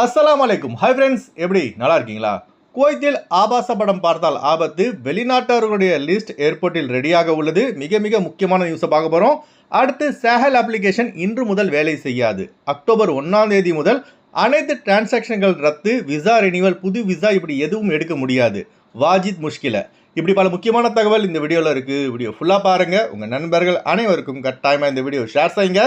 அஸ்லாம் அலைக்கும் hi friends எப்படி? நல்லா இருக்கீங்களா குவைத்தில் ஆபாச படம் பார்த்தால் ஆபத்து. வெளிநாட்டவர்களுடைய லிஸ்ட் ஏர்போர்ட்டில் ரெடியாக உள்ளது. மிக மிக முக்கியமான நியூஸை பார்க்க போகிறோம் அடுத்து சேஹல் அப்ளிகேஷன் இன்று முதல் வேலை செய்யாது. அக்டோபர் ஒன்றாம் தேதி முதல் அனைத்து டிரான்சாக்ஷன்கள் ரத்து விசா ரெனிவல் புது விசா இப்படி எதுவும் எடுக்க முடியாது. வாஜித் முஷ்கில. இப்படி பல முக்கியமான தகவல் இந்த வீடியோவில் இருக்குது வீடியோ ஃபுல்லாக பாருங்கள் உங்கள் நண்பர்கள் அனைவருக்கும் கட்டாயமாக இந்த வீடியோ ஷேர் செய்யுங்க.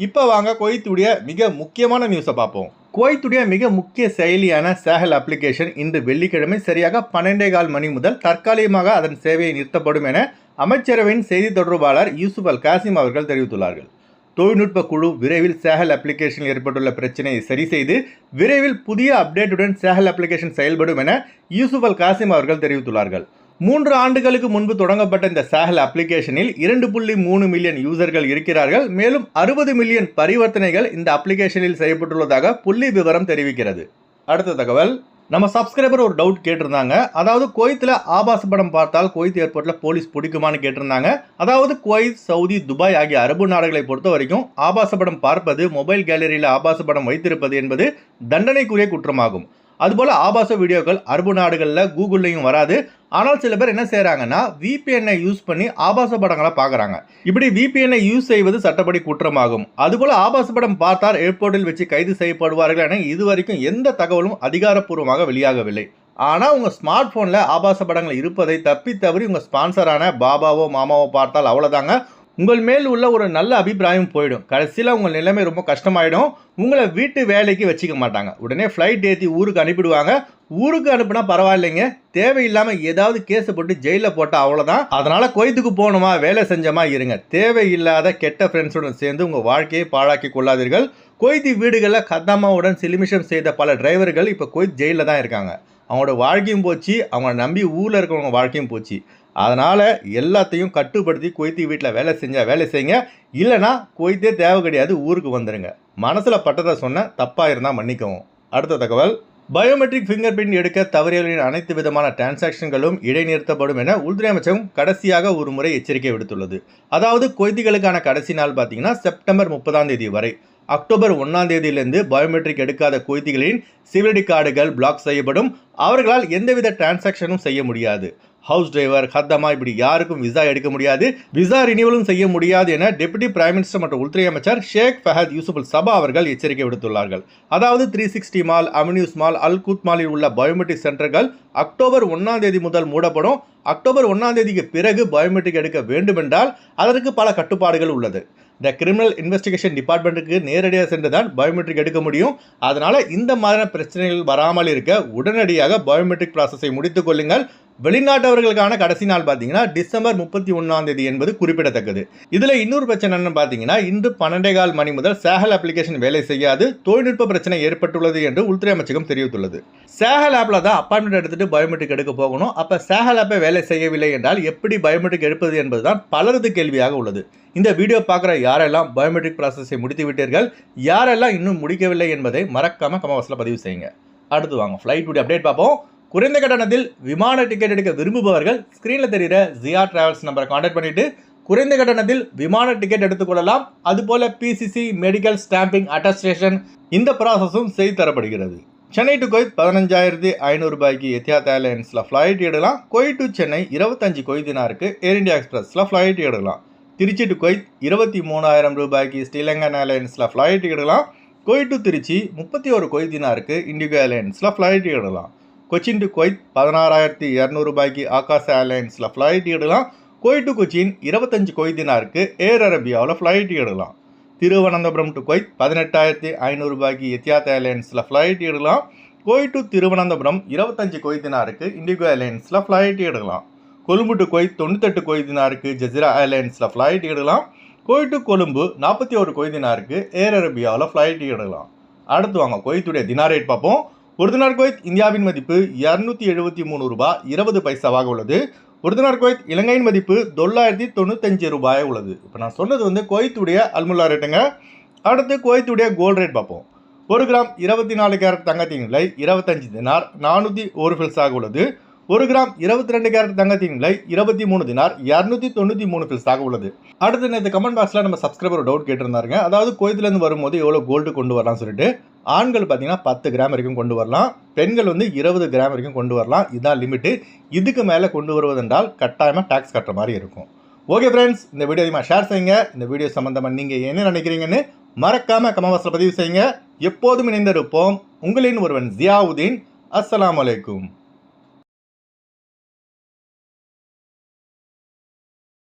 இப்போ வாங்க குவைத்துடைய மிக முக்கியமான நியூஸை பார்ப்போம். குவைத்துடைய மிக முக்கிய செயலியான சேகல் அப்ளிகேஷன் இன்று வெள்ளிக்கிழமை சரியாக பன்னெண்டே கால் மணி முதல் தற்காலிகமாக அதன் சேவையை நிறுத்தப்படும் என அமைச்சரவையின் செய்தி தொடர்பாளர் யூசுப் அல் காசிம் அவர்கள் தெரிவித்துள்ளார்கள். தொழில்நுட்ப குழு விரைவில் சேகல் அப்ளிகேஷனில் ஏற்பட்டுள்ள பிரச்சனையை சரி செய்து விரைவில் புதிய அப்டேட்டுடன் சேகல் அப்ளிகேஷன் செயல்படும் என யூசுப் அல் காசிம் அவர்கள் தெரிவித்துள்ளார்கள். மூன்று ஆண்டுகளுக்கு முன்பு தொடங்கப்பட்ட இந்த சேஹல் அப்ளிகேஷனில் இரண்டு புள்ளி மூணு மில்லியன் யூசர்கள் இருக்கிறார்கள். மேலும் அறுபது மில்லியன் பரிவர்த்தனைகள் இந்த அப்ளிகேஷனில் செய்யப்பட்டுள்ளதாக புள்ளி விவரம் தெரிவிக்கிறது. அடுத்த தகவல் நம்ம சப்ஸ்கிரைபர் ஒரு டவுட் கேட்டிருந்தாங்க. அதாவது குவைத்தில் ஆபாச படம் பார்த்தால் குவைத் ஏர்போர்ட்டில் போலீஸ் பிடிக்குமான்னு கேட்டிருந்தாங்க. அதாவது குவைத் சவுதி துபாய் ஆகிய அரபு நாடுகளை பொறுத்த வரைக்கும் ஆபாச படம் பார்ப்பது மொபைல் கேலரியில் ஆபாச படம் வைத்திருப்பது என்பது தண்டனைக்குரிய குற்றமாகும். அதுபோல் ஆபாச வீடியோக்கள் அரபு நாடுகளில் கூகுள்லையும் வராது. ஆனால் சில பேர் என்ன செய்கிறாங்கன்னா விபிஎன்ஐ யூஸ் பண்ணி ஆபாச படங்களை பார்க்குறாங்க இப்படி விபிஎன்ஐ யூஸ் செய்வது சட்டப்படி குற்றமாகும். அதுபோல் ஆபாச படம் பார்த்தால் ஏர்போர்ட்டில் வச்சு கைது செய்யப்படுவார்கள் என இதுவரைக்கும் எந்த தகவலும் அதிகாரப்பூர்வமாக வெளியாகவில்லை. ஆனால் உங்கள் ஸ்மார்ட் ஃபோனில் ஆபாச படங்கள் இருப்பதை தப்பி தவறி உங்கள் ஸ்பான்சரான பாபாவோ மாமாவோ பார்த்தால் அவ்வளோதாங்க உங்கள் மேல் உள்ள ஒரு நல்ல அபிப்பிராயம் போயிடும். கடைசியில் உங்கள் நிலைமை ரொம்ப கஷ்டமாயிடும். உங்களை வீட்டு வேலைக்கு வச்சுக்க மாட்டாங்க. உடனே ஃப்ளைட் ஏற்றி ஊருக்கு அனுப்பிடுவாங்க. ஊருக்கு அனுப்புனா பரவாயில்லைங்க. தேவையில்லாமல் ஏதாவது கேஸை போட்டு ஜெயிலில் போட்டால் அவ்வளோதான் அதனால் கொய்த்துக்கு போகணுமா வேலை செஞ்சமா இருங்க. தேவையில்லாத கெட்ட ஃப்ரெண்ட்ஸுடன் சேர்ந்து உங்கள் வாழ்க்கையை பாழாக்கி கொள்ளாதீர்கள். கொய்தி வீடுகளில் கத்தாமாவுடன் சிலிமிஷம் செய்த பல டிரைவர்கள் இப்போ கொய்த் ஜெயிலில் தான் இருக்காங்க. அவங்களோட வாழ்க்கையும் போச்சு. அவங்கள நம்பி ஊரில் இருக்கிறவங்க வாழ்க்கையும் போச்சு. அதனால் எல்லாத்தையும் கட்டுப்படுத்தி கொய்த்தி வீட்டில் வேலை செஞ்சால் வேலை செய்யுங்க. இல்லைனா கொய்த்தே தேவை கிடையாது ஊருக்கு வந்துடுங்க மனசில் பட்டதை சொன்ன தப்பாக இருந்தால் மன்னிக்கவும். அடுத்த தகவல். பயோமெட்ரிக் ஃபிங்கர் பிரிண்ட் எடுக்க தவறியவர்களின் அனைத்து விதமான டிரான்சாக்ஷன்களும் இடைநிறுத்தப்படும் என உள்துறை அமைச்சகம் கடைசியாக ஒரு முறை எச்சரிக்கை விடுத்துள்ளது. அதாவது கொய்திகளுக்கான கடைசி நாள் பார்த்தீங்கன்னா செப்டம்பர் முப்பதாம் தேதி வரை. அக்டோபர் ஒன்றாம் தேதியிலிருந்து பயோமெட்ரிக் எடுக்காத குவைத்திகளின் சிவிலிட்டி கார்டுகள் பிளாக் செய்யப்படும். அவர்களால் எந்தவித டிரான்சாக்ஷனும் செய்ய முடியாது. ஹவுஸ் டிரைவர் ஹத்தமா இப்படி யாருக்கும் விசா எடுக்க முடியாது. விசா ரினியூவலும் செய்ய முடியாது என டெபுட்டி பிரைம் மினிஸ்டர் மற்றும் உள்துறை அமைச்சர் ஷேக் ஃபஹத் யூசுஃபுல் சபா அவர்கள் எச்சரிக்கை விடுத்துள்ளார்கள். அதாவது three sixty mall avenues mall Al Kout மாலில் உள்ள பயோமெட்ரிக் சென்டர்கள் அக்டோபர் ஒன்றாம் தேதி முதல் மூடப்படும். அக்டோபர் ஒன்றாம் தேதிக்கு பிறகு பயோமெட்ரிக் எடுக்க வேண்டுமென்றால் அதற்கு பல கட்டுப்பாடுகள் உள்ளது. இந்த கிரிமினல் இன்வெஸ்டிகேஷன் டிபார்ட்மெண்ட்டுக்கு நேரடியாக சென்று தான் பயோமெட்ரிக் எடுக்க முடியும். அதனால் இந்த மாதிரியான பிரச்சனைகள் வராமல் இருக்க உடனடியாக பயோமெட்ரிக் ப்ராசஸை முடித்துக் கொள்ளுங்கள். வெளிநாட்டவர்களுக்கான கடைசி நாள் பார்த்தீங்கன்னா டிசம்பர் முப்பத்தி ஒன்றாம் தேதி என்பது குறிப்பிடத்தக்கது. இதில் இன்னொரு பிரச்சனை என்னன்னு பார்த்தீங்கன்னா இன்று பன்னெண்டே கால் மணி முதல் சேகல் அப்ளிகேஷன் வேலை செய்யாது. தொழில்நுட்ப பிரச்சனை ஏற்பட்டுள்ளது என்று உள்துறை அமைச்சகம் தெரிவித்துள்ளது. சேகல் ஆப்பில் தான் அப்பாயின்மெண்ட் எடுத்துட்டு பயோமெட்ரிக் எடுக்க போகணும். அப்போ சேகல் ஆப்பை வேலை செய்யவில்லை என்றால் எப்படி பயோமெட்ரிக் எடுப்பது என்பதுதான் பலரது கேள்வியாக உள்ளது. இந்த வீடியோ பார்க்குற யாரெல்லாம் பயோமெட்ரிக் ப்ராசஸை முடித்து விட்டீர்கள் யாரெல்லாம் இன்னும் முடிக்கவில்லை என்பதை மறக்காமல் கமவாசில் பதிவு செய்யுங்க. அடுத்து வாங்க ஃப்ளைட் உடைய அப்டேட் பார்ப்போம். குறைந்த கட்டணத்தில் விமான டிக்கெட் எடுக்க விரும்புபவர்கள் ஸ்க்ரீனில் தெரிகிற ஜியா டிராவல்ஸ் நம்பரை காண்டாக்ட் பண்ணிவிட்டு குறைந்த கட்டணத்தில் விமான டிக்கெட் எடுத்துக்கொள்ளலாம் அதுபோல் பிசிசி மெடிக்கல் ஸ்டாம்பிங் அட்டஸ்டேஷன் இந்த ப்ராசஸும் செய்து தரப்படுகிறது. சென்னை டு கொய்த் பதினஞ்சாயிரத்தி ஐநூறு ரூபாய்க்கு எத்தியாத் ஏர்லைன்ஸில் ஃப்ளைட் எடுக்கலாம். கொய் டு சென்னை இருபத்தஞ்சு கொய்தினாருக்கு ஏர் இந்தியா எக்ஸ்பிரஸில் ஃப்ளைட் எடுக்கலாம். திருச்சி டு கொய்த் இருபத்தி மூணாயிரம் ரூபாய்க்கு ஸ்ரீலங்கன் ஏர்லைன்ஸில் ஃப்ளைட் எடுக்கலாம். கொய்த் டு திருச்சி முப்பத்தி ஒரு கொய்தினாருக்கு இண்டிகோ ஏர்லைன்ஸில் ஃப்ளைட் எடுக்கலாம். கொச்சின் டு கொய்த் பதினாறாயிரத்தி இரநூறுபாய்க்கு ஆகாஷ் ஏர்லைன்ஸில் ஃப்ளைட் எடுக்கலாம். கொய் டு கொச்சின் இருபத்தஞ்சு கொய்தினாருக்கு ஏர் அரேபியாவில் ஃப்ளைட் எடுக்கலாம். திருவனந்தபுரம் டு கொய்த் பதினெட்டாயிரத்தி ஐநூறுபாய்க்கு எத்தியாத் ஏர்லைன்ஸில் ஃப்ளைட் எடுக்கலாம். கொய் டு திருவனந்தபுரம் இருபத்தஞ்சு கொய்தினாருக்கு இண்டிகோ ஏர்லைன்ஸில் ஃப்ளைட் எடுக்கலாம். கொழும்பு டு கொய்த் தொண்ணூத்தெட்டு கொய்தினாருக்கு தினாருக்கு ஏர்லைன்ஸில் ஃப்ளைட் எடுக்கலாம் கொய் டு கொழும்பு நாற்பத்தி ஒரு கொய்தினாருக்கு ஏர் அரேபியாவில் ஃப்ளைட் எடுக்கலாம் அடுத்து வாங்க கொய்த்துடைய தினா ரேட் பார்ப்போம். ஒரு தினார் குவைத் இந்தியாவின் மதிப்பு இரநூத்தி எழுபத்தி மூணு ரூபாய் இருபது பைசாவாக உள்ளது. ஒரு தினார் குவைத் இலங்கையின் மதிப்பு தொள்ளாயிரத்தி தொண்ணூத்தஞ்சு ரூபாய் உள்ளது. இப்போ நான் சொன்னது வந்து குவைத்துடைய அல்முல்லா ரேட்டுங்க அடுத்து குவைத்துடைய கோல்ட் ரேட் பார்ப்போம். ஒரு கிராம் இருபத்தி நாலு கேரட் தங்கத்தின் விலை இருபத்தஞ்சு தினார் நானூற்றி ஒரு ஃபில்ஸாக உள்ளது. ஒரு கிராம் இருபத்தி ரெண்டு கேரட் தங்கத்தின் விலை இருபத்தி மூணு தினார் இரநூத்தி தொண்ணூற்றி மூணு பில்ஸாக உள்ளது. அடுத்து நேற்று கமெண்ட் பாக்ஸில் நம்ம சப்ஸ்கிரைபர் டவுட் கேட்டிருந்தாருங்க. அதாவது கோயத்துலேருந்து வரும்போது எவ்வளோ கோல்டு கொண்டு வரலாம்னு சொல்லிட்டு ஆண்கள் பார்த்தீங்கன்னா பத்து கிராம் வரைக்கும் கொண்டு வரலாம். பெண்கள் வந்து இருபது கிராம் வரைக்கும் கொண்டு வரலாம். இதான் லிமிட்டு இதுக்கு மேலே கொண்டு வருவதென்றால் கட்டாயமாக டேக்ஸ் கட்டுற மாதிரி இருக்கும். ஓகே ஃப்ரெண்ட்ஸ் இந்த வீடியோ அதிகமாக ஷேர் செய்யுங்க. இந்த வீடியோ சம்மந்தமாக நீங்கள் என்ன நினைக்கிறீங்கன்னு மறக்காமல் கமவாசில் பதிவு செய்யுங்க. எப்போதும் இணைந்திருப்போம். உங்களின் ஒருவன் ஜியாவுதீன். அஸ்லாம் அலைக்கும்.